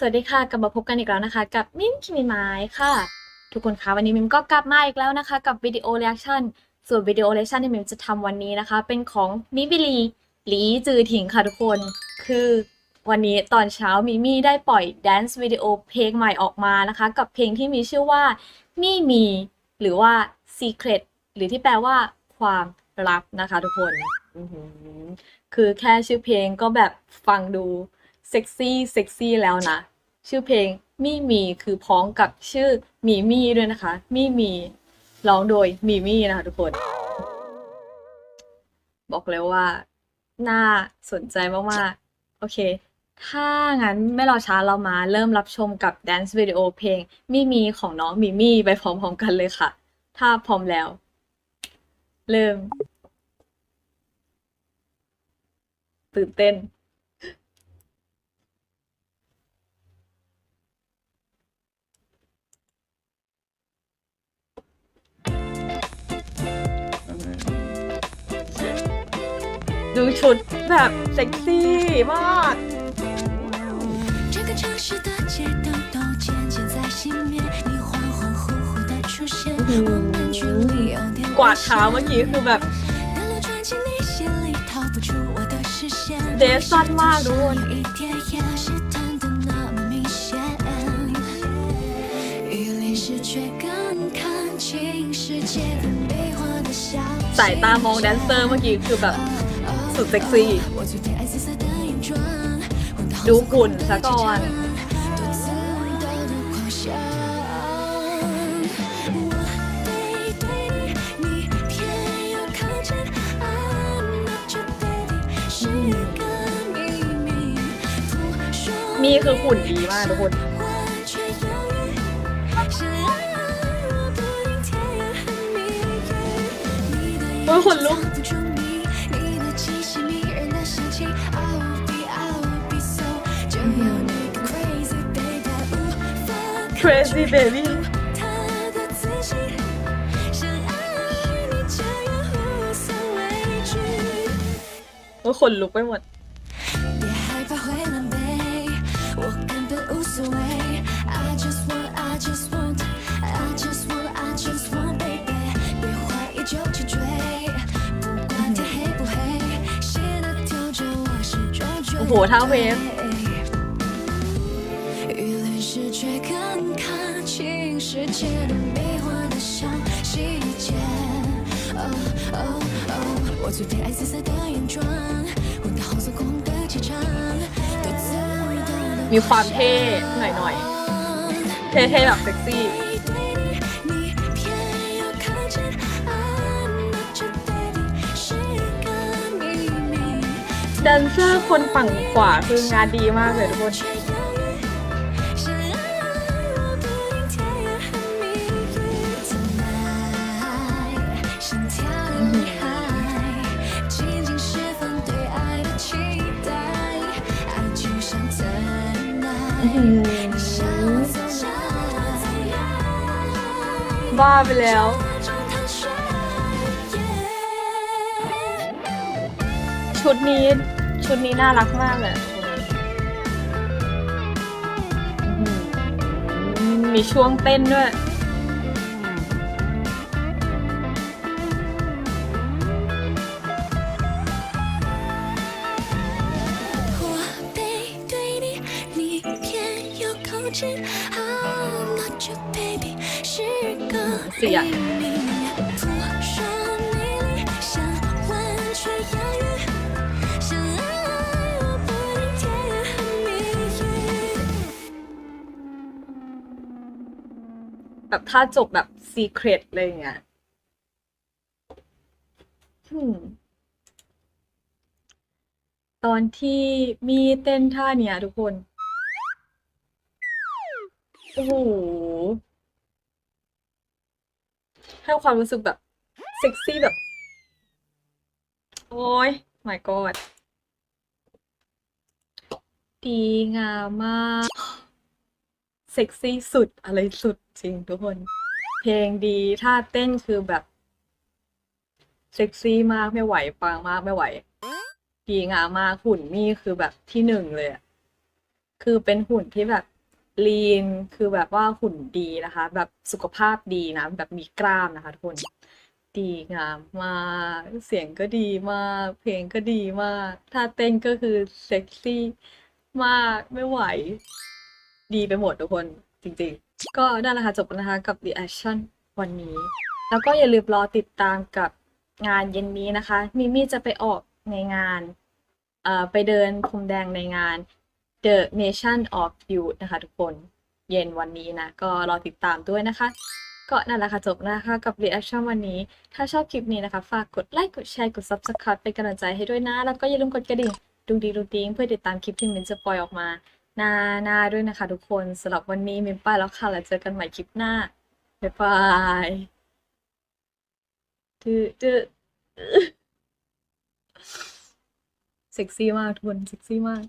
สวัสดีค่ะ กลับมาพบกันอีกแล้วนะคะ กับมิมคิมิไมายค่ะ ทุกคนคะวันนี้มิมก็กลับมาอีกแล้วนะคะ กับวิดีโอเรีแอคชั่นส่วนวิดีโอเรีแอคชั่นที่มิมจะทำวันนี้นะคะ เป็นของมิบิลีหลีจือถิงค่ะทุกคน คือวันนี้ตอนเช้ามิมี่ได้ปล่อยแดนซ์วิดีโอเพลงใหม่ออกมานะคะ กับเพลงที่มีชื่อว่ามี่มีหรือว่า Secret หรือที่แปลว่าความลับนะคะ ทุกคน คือแค่ชื่อเพลงก็แบบฟังดู เซ็กซี่เซ็กซี่แล้วนะ ชื่อเพลงมี่มีคือพ้องกับชื่อมีมี่ด้วยนะคะ มี่มีร้องโดยมีมี่นะคะทุกคน บอกเลยว่า น่าสนใจมากๆ โอเค ถ้างั้นไม่รอช้าเรามาเริ่มรับชมกับแดนซ์วิดีโอเพลงมี่มีของน้องมีมี่ไปพร้อมๆกันเลยค่ะ ถ้าพร้อมแล้ว เริ่ม ตื่นเต้น ดูชุดแบบเซ็กซี่มาก 这个城市的街道都渐渐在熄灭，你恍恍惚惚的出现，我们距离有点 กวา 危 ดเท้า 险。 เมื่อกี้คือแบบ 难道钻进你心里，逃不出我的视线？ เดฟสั้นมากทุกคน 有一点也试探的那么明显，雨淋时却更看清世界的迷惑的笑 สายตามองแดนเซอร์เมื่อกี้คือแบบ สุดเซ็กซี่ ดูขุ่นซะก่อนมีคือหุ่นดีมากทุกคนโอ้ยขนลุก Crazy Baby โอ้คนลุกไปหมด โอ้โหท่าเวฟ 世界的迷惑的小细节。哦哦哦，我最偏爱紫色的眼妆，混到红色口红的气场，独自的 มีความเท่หน่อยๆ เท่ๆแบบเซ็กซี่ 背对你，你偏要靠近，I'm not your baby，是个秘密。 แดนเซอร์คนฝั่งขวาคืองานดีมากเลยทุกคน บ้าไปแล้ว ชุดนี้ ชุดนี้น่ารักมากเลยมีช่วงเต้นด้วย เสียแบบถ้าจบแบบซีเครตอะไรเงี้ยตอนที่มีเต้นท่าเนี่ยทุกคน อ้โหให้ความรู้สึกแบบ เซ็กซี่แบบ โอ้ย my god ดีงามมาก เซ็กซี่สุดอะไรสุดจริงทุกคน เพลงดีท่าเต้นคือแบบ เซ็กซี่มากไม่ไหวปังมากไม่ไหว ดีงามมากหุ่นมี่คือแบบที่หนึ่งเลยอะคือเป็นหุ่นที่แบบ ลีนคือแบบว่าหุ่นดีนะคะ แบบสุขภาพดีนะ แบบมีกล้ามนะคะทุกคน ดีงามมากเสียงก็ดีมาก เพลงก็ดีมากท่าเต้นก็คือเซ็กซี่มากไม่ไหว ดีไปหมดทุกคนจริงๆ ก็นั่นแหละค่ะจบนะคะกับ reaction วันนี้ แล้วก็อย่าลืมรอติดตามกับงานเย็นนี้นะคะมิมี่จะไปออกในงานเออไปเดินพรมแดงในงาน The Nation of Youth นะคะทุกคนเย็นวันนี้นะ ก็รอติดตามด้วยนะคะ ก็นั่นแหละค่ะจบนะคะกับ reaction วันนี้ ถ้าชอบคลิปนี้นะคะ ฝากกดไลค์กดแชร์กด subscribe เป็นกำลังใจให้ด้วยนะ แล้วก็อย่าลืมกดกระดิ่งดุงดีดุงดิงเพื่อติดตามคลิปที่มินจะปล่อยออกมาหน้าหน้าด้วยนะคะ ทุกคนสำหรับวันนี้มินไปแล้วค่ะแล้วเจอกันใหม่คลิปหน้าบ๊ายบายดื้อดื้อเซ็กซี่มากทุกคนเซ็กซี่มาก